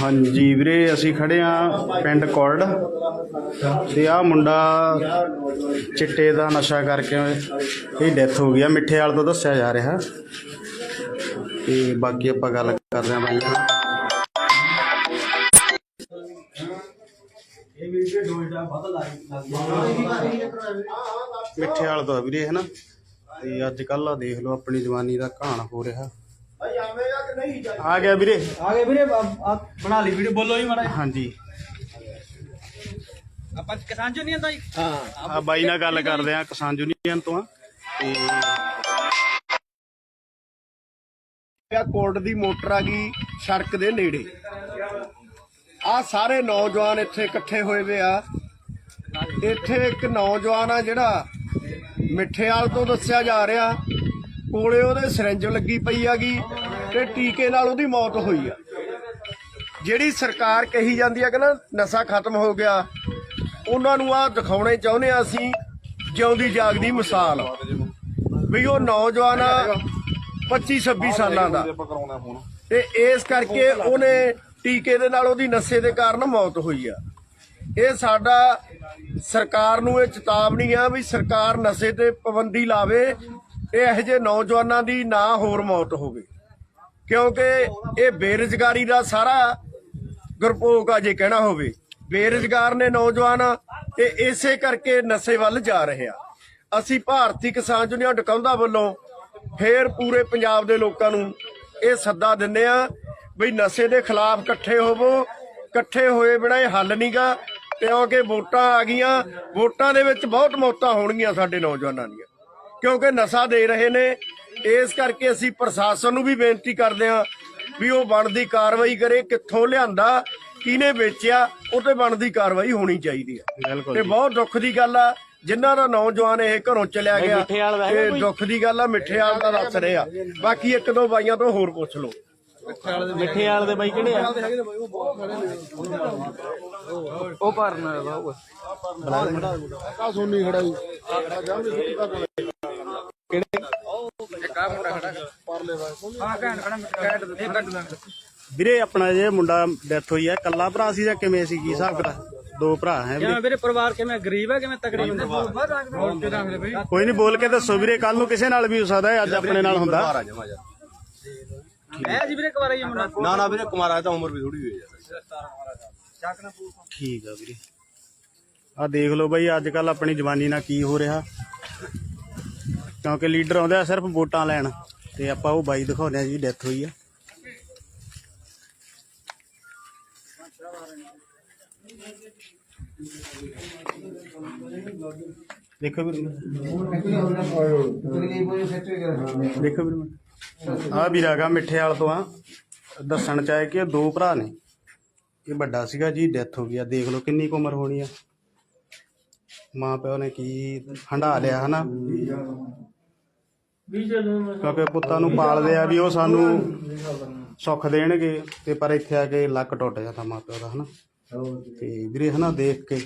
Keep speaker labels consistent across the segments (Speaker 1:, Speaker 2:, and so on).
Speaker 1: ਹਾਂਜੀ ਵੀਰੇ, ਅਸੀਂ ਖੜੇ ਆ ਪਿੰਡ ਕੋਲਡ ਤੇ ਆ ਮੁੰਡਾ ਚਿੱਟੇ ਦਾ ਨਸ਼ਾ ਕਰਕੇ ਇਹ ਡੈਥ ਹੋ ਗਈ ਆ। ਮਿੱਠੇ ਵਾਲ ਤੋਂ ਦੱਸਿਆ ਜਾ ਰਿਹਾ। ਤੇ ਬਾਕੀ ਆਪਾਂ ਗੱਲ ਕਰਦੇ ਆ ਬਾਈ ਨਾਲ। ਮਿੱਠੇ ਵਾਲ ਤੋਂ ਆ ਵੀਰੇ ਹੈ ਨਾ ਤੇ ਅੱਜ ਕੱਲ ਆ ਦੇਖ ਲਓ, ਆਪਣੀ ਜਵਾਨੀ ਦਾ ਘਾਣ ਹੋ ਰਿਹਾ। ਆ ਗਿਆ ਵੀਰੇ।
Speaker 2: ਆ ਗਏ ਵੀਰੇ ਆ- ਆ ਬਣਾ ਲਈ ਵੀਡੀਓ ਬੋਲੋ ਜੀ ਮਾੜਾ ਜਿਹਾ।
Speaker 1: ਹਾਂਜੀ।
Speaker 2: ਆਪਾਂ ਕਿਸਾਨ ਨਹੀਂ ਆਂਦਾ ਜੀ?
Speaker 1: ਆ ਬਾਈ ਨਾਲ ਗੱਲ ਕਰਦੇ ਆ ਕਿਸਾਨ ਯੂਨੀਅਨ ਤੋਂ ਆ। ਤੇ
Speaker 3: ਆ ਕੋਰਟ ਦੀ ਮੋਟਰ ਆ ਗਈ ਸੜਕ ਦੇ ਨੇੜੇ। ਆ ਸਾਰੇ ਨੌਜਵਾਨ ਇੱਥੇ ਇਕੱਠੇ ਹੋਏ ਵੇ ਆ। ਇੱਥੇ ਇੱਕ ਨੌਜਵਾਨ ਆ ਜਿਹੜਾ ਮਿੱਠੇਵਾਲ ਤੋਂ ਦੱਸਿਆ ਜਾ ਰਿਹਾ। ਕੋਲੇ ਉਹਦੇ ਸਿਰੰਜ ਲੱਗੀ ਪਈ ਆਗੀ ਤੇ ਟੀਕੇ ਨਾਲ ਉਹਦੀ ਮੌਤ ਹੋਈ ਆ। ਜਿਹੜੀ ਸਰਕਾਰ ਕਹੀ ਜਾਂਦੀ ਆ ਕਿ ਨਾ ਨਸ਼ਾ ਖਤਮ ਹੋ ਗਿਆ, ਉਹਨਾਂ ਨੂੰ ਆ ਦਿਖਾਉਣੇ ਚਾਹੁੰਦੇ ਆ ਅਸੀਂ, ਜਿਉਂਦੀ ਜਾਗਦੀ ਮਿਸਾਲ। ਵੀ ਉਹ ਨੌਜਵਾਨ ਆ 25 26 ਸਾਲਾਂ ਦਾ। ਤੇ ਇਸ ਕਰਕੇ ਉਹਨੇ ਟੀਕੇ ਦੇ ਨਾਲ ਉਹਦੀ ਨਸ਼ੇ ਦੇ ਕਾਰਨ ਮੌਤ ਹੋਈ ਆ। ਇਹ ਸਾਡਾ ਸਰਕਾਰ ਨੂੰ ਇਹ ਚੇਤਾਵਨੀ ਆ ਵੀ ਸਰਕਾਰ ਨਸ਼ੇ ਤੇ ਪਾਬੰਦੀ ਲਾਵੇ ਤੇ ਇਹੋ ਜਿਹੇ ਨੌਜਵਾਨਾਂ ਦੀ ਨਾ ਹੋਰ ਮੌਤ ਹੋਵੇ। ਕਿਉਂਕਿ ਇਹ ਬੇਰੁਜ਼ਗਾਰੀ ਦਾ ਸਾਰਾ ਗੁਰਪੋਗ ਆ, ਜੇ ਕਹਿਣਾ ਹੋਵੇ। ਬੇਰੁਜ਼ਗਾਰ ਨੇ ਨੌਜਵਾਨ ਤੇ ਇਸੇ ਕਰਕੇ ਨਸ਼ੇ ਵੱਲ ਜਾ ਰਹੇ ਆ। ਅਸੀਂ ਭਾਰਤੀ ਕਿਸਾਨ ਯੂਨੀਅਨ ਡਕਾਉਂਦਾ ਵੱਲੋਂ ਫੇਰ ਪੂਰੇ ਪੰਜਾਬ ਦੇ ਲੋਕਾਂ ਨੂੰ ਇਹ ਸੱਦਾ ਦਿੰਦੇ ਆ ਵੀ ਨਸ਼ੇ ਦੇ ਖਿਲਾਫ ਇਕੱਠੇ ਹੋਵੋ। ਇਕੱਠੇ ਹੋਏ ਬਿਨਾਂ ਇਹ ਹੱਲ ਨਹੀਂਗਾ ਕਿਉਂਕਿ ਵੋਟਾਂ ਆ ਗਈਆਂ। ਵੋਟਾਂ ਦੇ ਵਿੱਚ ਬਹੁਤ ਮੌਤਾਂ ਹੋਣਗੀਆਂ ਸਾਡੇ ਨੌਜਵਾਨਾਂ ਦੀਆਂ। ਕਿਉਂਕਿ ਨਸ਼ਾ ਦੇ ਰਹੇ ਨੇ ਇਸ ਕਰਕੇ ਅਸੀਂ ਪ੍ਰਸ਼ਾਸਨ ਨੂੰ ਵੀ ਬੇਨਤੀ ਕਰਦੇ ਹਾਂ ਵੀ ਉਹ ਬਣਦੀ ਕਾਰਵਾਈ ਕਰੇ ਕਿੱਥੋਂ ਲਿਆਂਦਾ ਕਿਹਨੇ ਵੇਚਿਆ ਉਹ ਤੇ ਬਣਦੀ ਕਾਰਵਾਈ ਹੋਣੀ ਚਾਹੀਦੀ ਹੈ।
Speaker 1: ਬਿਲਕੁਲ
Speaker 3: ਤੇ ਬਹੁਤ ਦੁੱਖ ਦੀ ਗੱਲ ਆ ਜਿਨ੍ਹਾਂ ਦਾ ਨੌਜਵਾਨ ਇਹ ਘਰੋਂ ਚਲਿਆ ਗਿਆ ਤੇ ਦੁੱਖ ਦੀ ਗੱਲ ਆ ਮਿੱਠੇਵਾਲ ਦਾ ਦੱਸ ਰਹੇ ਆ। ਬਾਕੀ ਇੱਕ ਦੋ ਬਾਈਆਂ ਤੋਂ ਹੋਰ ਪੁੱਛ ਲਓ।
Speaker 2: ਮਿੱਠੇ ਵਾਲ ਦੇ ਬਾਈ ਕਿਹੜੇ ਆ? ਉਹ ਭਰਨ ਵਾਲਾ ਉਹ
Speaker 3: ਆ। ਸੋਨੀ ਖੜਾ ਜੀ।
Speaker 2: ਹਾਂ ਘੈਂਟ ਖੜਾ ਘੈਂਟ
Speaker 1: ਵੀਰੇ ਆਪਣਾ ਜੇ ਮੁੰਡਾ ਡੈਥ ਹੋਈ ਆ। ਕੱਲਾ ਭਰਾ ਸੀ ਜਾਂ ਕਿਵੇਂ ਸੀ? ਕੀ ਹਿਸਾਬ ਕਿਤਾਬ? ਦੋ ਭਰਾ ਹੈ ਵੀਰੇ।
Speaker 2: ਕਿਵੇਂ ਵੀਰੇ ਪਰਿਵਾਰ ਕਿਵੇਂ? ਗਰੀਬ ਹੈ ਕਿਵੇਂ ਤਕੜੇ ਰੱਖ ਬਈ
Speaker 1: ਕੋਈ ਨਹੀਂ ਬੋਲ ਕੇ ਦੱਸੋ ਵੀਰੇ ਕੱਲ ਨੂੰ ਕਿਸੇ ਨਾਲ ਵੀ ਹੋ ਸਕਦਾ ਹੈ? ਅੱਜ ਆਪਣੇ ਨਾਲ ਹੁੰਦਾ।
Speaker 2: ਐ ਜੀ ਵੀਰੇ ਕੁਵਾਰਾ ਹੀ ਮੁੰਡਾ।
Speaker 4: ਨਾ ਨਾ ਵੀਰੇ ਕੁਮਾਰਾ ਤਾਂ ਉਮਰ ਵੀ ਥੋੜੀ ਹੋਈ ਹੈ
Speaker 1: ਠੀਕ ਆ ਵੀਰੇ। ਆ ਦੇਖ ਲਓ ਬਈ ਅੱਜ ਕੱਲ ਆਪਣੀ ਜਵਾਨੀ ਨਾਲ ਕੀ ਹੋ ਰਿਹਾ? ਕਿਉਂਕਿ ਲੀਡਰ ਆਉਂਦੇ ਆ ਸਿਰਫ ਵੋਟਾਂ ਲੈਣ। ਤੇ ਆਪਾਂ ਉਹ ਬਾਈ ਦਿਖਾਉਂਦੇ ਆ ਜੀ ਡੈਥ ਹੋਈ ਆ। ਦੇਖੋ ਵੀਰੇ ਦੇਖੋ ਵੀਰੇ ਆ ਵੀਰਾ ਗਾ ਮਿੱਠੇ ਵਾਲ ਤੋਂ ਆ। ਦੱਸਣ ਚਾਹੇ ਕਿ ਇਹ ਦੋ ਭਰਾ ਨੇ। ਇਹ ਵੱਡਾ ਸੀਗਾ ਜੀ ਡੈਥ ਹੋ ਗਈ ਆ ਦੇਖ ਲਓ ਕਿੰਨੀ ਕੁ ਉਮਰ ਹੋਣੀ ਆ। ਮਾਂ ਪਿਓ ਨੇ ਕੀ ਹੰਡਾ ਲਿਆ, ਹਨਾ? ਕਿਉਂਕਿ ਪੁੱਤਾਂ ਨੂੰ ਪਾਲਦੇ ਆ ਵੀ ਉਹ ਸਾਨੂੰ ਸੁੱਖ ਦੇਣਗੇ ਤੇ ਪਰ ਇੱਥੇ ਆ ਕੇ ਲੱਕ ਟੁੱਟ ਜਾਂਦਾ ਮਾਂ ਪਿਓ ਦਾ, ਹਨਾ? ਤੇ ਵੀਰੇ, ਹਨਾ, ਦੇਖ ਕੇ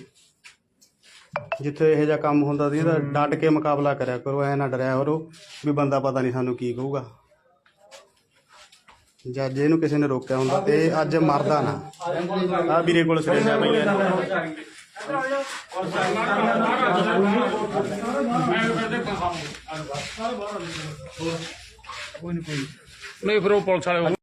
Speaker 1: ਜਿੱਥੇ ਇਹੋ ਜਿਹਾ ਕੰਮ ਹੁੰਦਾ ਸੀ, ਇਹਦਾ ਡਟ ਕੇ ਮੁਕਾਬਲਾ ਕਰਿਆ ਕਰੋ, ਐ ਨਾ ਡਰਿਆ ਕਰੋ ਵੀ ਬੰਦਾ ਪਤਾ ਨਹੀਂ ਸਾਨੂੰ ਕੀ ਕਹੂਗਾ। ਜੱਜ ਇਹਨੂੰ ਕਿਸੇ ਨੇ ਰੋਕਿਆ ਹੁੰਦਾ, ਤੇ ਅੱਜ ਮਰਦਾ ਨਾ। ਆ ਵੀਰੇ ਕੋਲ ਸਿਰੰਜਾ ਪਈਆ
Speaker 5: ਨਹੀਂ ਫਿਰ ਉਹ ਪੁਲਿਸ ਵਾਲੇ